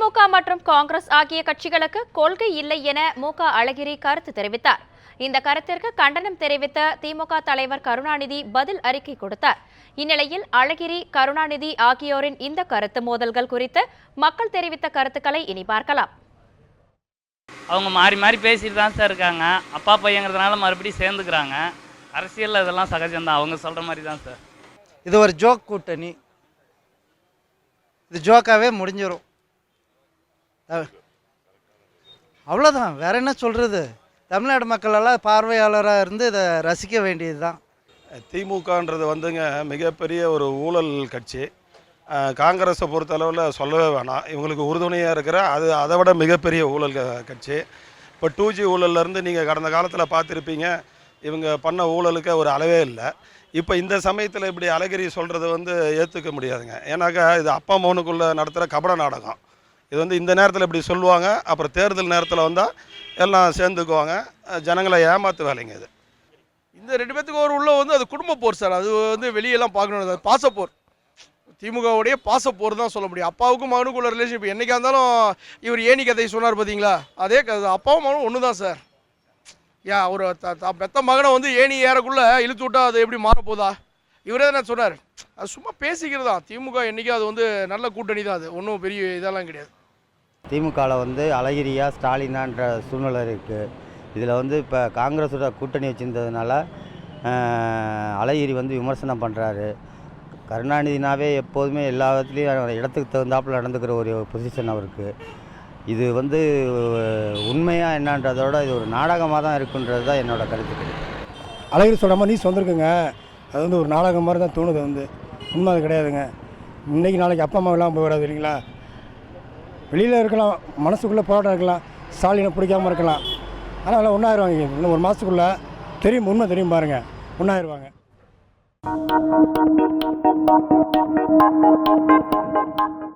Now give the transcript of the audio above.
திமுக மற்றும் காங்கிரஸ் ஆகிய கட்சிகளுக்கு கொள்கை இல்லை என மு க. அழகிரி கருத்து தெரிவித்தார். இந்த கருத்திற்கு கண்டனம் தெரிவித்த திமுக தலைவர் கருணாநிதி பதில் அறிக்கை கொடுத்தார். இந்நிலையில் அழகிரி கருணாநிதி ஆகியோரின் இந்த கருத்து மோதல்கள் குறித்து மக்கள் தெரிவித்த கருத்துக்களை இனி பார்க்கலாம். அவங்க மாறி மாறி பேசிட்டு தான் சார் இருக்காங்க. அப்பா பையங்கிறதுனால மறுபடியும் சேர்ந்துக்கிறாங்க. அரசியலில் இதெல்லாம் சகஜம்தான். அவங்க சொல்கிற மாதிரி தான் சார். இது ஒரு ஜோக் கூட்டணி. இது ஜோக்காகவே முடிஞ்சிடும் அவ்வளோதான் வேற என்ன சொல்கிறது தமிழ்நாடு மக்களெல்லாம் பார்வையாளராக இருந்து இதை ரசிக்க வேண்டியது தான் திமுகன்றது வந்துங்க மிகப்பெரிய ஒரு ஊழல் கட்சி. காங்கிரஸை பொறுத்தளவில் சொல்லவே வேணாம். இவங்களுக்கு உறுதுணையாக இருக்கிற அது அதை விட மிகப்பெரிய ஊழல் கட்சி. இப்போ டூ ஜி ஊழல்லேருந்து நீங்கள் கடந்த காலத்தில் பார்த்துருப்பீங்க இவங்க பண்ண ஊழலுக்கு ஒரு அளவே இல்லை. இப்போ இந்த சமயத்தில் இப்படி அழகிரி சொல்கிறது வந்து ஏற்றுக்க முடியாதுங்க. ஏன்னாக்கா இது அப்பா மௌனுக்குள்ளே நடத்துகிற கபட நாடகம். இது வந்து இந்த நேரத்தில் இப்படி சொல்லுவாங்க. அப்புறம் தேர்தல் நேரத்தில் வந்தால் எல்லாம் சேர்ந்துக்குவாங்க. ஜனங்களை ஏமாற்று வேலைங்க இது. இந்த ரெண்டு பேத்துக்கு ஒரு உள்ள வந்து அது குடும்ப போர் சார். அது வந்து வெளியெல்லாம் பார்க்கணும். அது பாசப்போர் திமுகவுடைய பாசப்போர் தான் சொல்ல முடியும். அப்பாவுக்கும் மகனுக்கும் உள்ள ரிலேஷன்ஷிப் என்றைக்கா இருந்தாலும் இவர் ஏணி கதை சொன்னார் பார்த்தீங்களா அதே கதை அப்பாவும் மகனும் ஒன்று தான் சார். ஏன் ஒரு த- த- பெத்த மகனை வந்து ஏணி ஏறக்குள்ளே இழுத்து விட்டா அது எப்படி மாறப்போதா இவரே தான் சொன்னார். அது சும்மா பேசிக்கிறதா திமுக என்றைக்கும் அது வந்து நல்ல கூட்டணி தான் அது. ஒன்றும் பெரிய இதெல்லாம் கிடையாது. திமுகவில் வந்து அழகிரியா ஸ்டாலினான்ற சூழ்நிலை இருக்குது இதில் வந்து இப்போ காங்கிரஸோட கூட்டணி வச்சுருந்ததுனால அழகிரி வந்து விமர்சனம் பண்ணுறாரு கருணாநிதினாவே எப்போதுமே எல்லா விதத்துலேயும் இடத்துக்கு தகுந்தாப்புல நடந்துக்கிற ஒரு பொசிஷன் அவருக்கு. இது வந்து உண்மையாக என்னன்றதோட இது ஒரு நாடகமாக தான் இருக்குன்றது தான் என்னோட கருத்து. அழகிரி சொல்லாமல் மாதிரி நியூஸ் வந்திருக்குங்க அது வந்து ஒரு நாடகம் மாதிரி தான் தோணுது வந்து. உண்மை அது கிடையாதுங்க. இன்றைக்கி நாளைக்கு அப்பா அம்மா எல்லாம் போயிடாது இல்லைங்களா? வெளியில் இருக்கலாம் மனசுக்குள்ளே போராட்டம் இருக்கலாம் ஸ்டாலினை பிடிக்காம இருக்கலாம். ஆனால் எல்லாம் ஒன்றாயிருவாங்க இன்னும் ஒரு மாதத்துக்குள்ளே தெரியும் உண்மை தெரியும் பாருங்கள் ஒன்றாயிருவாங்க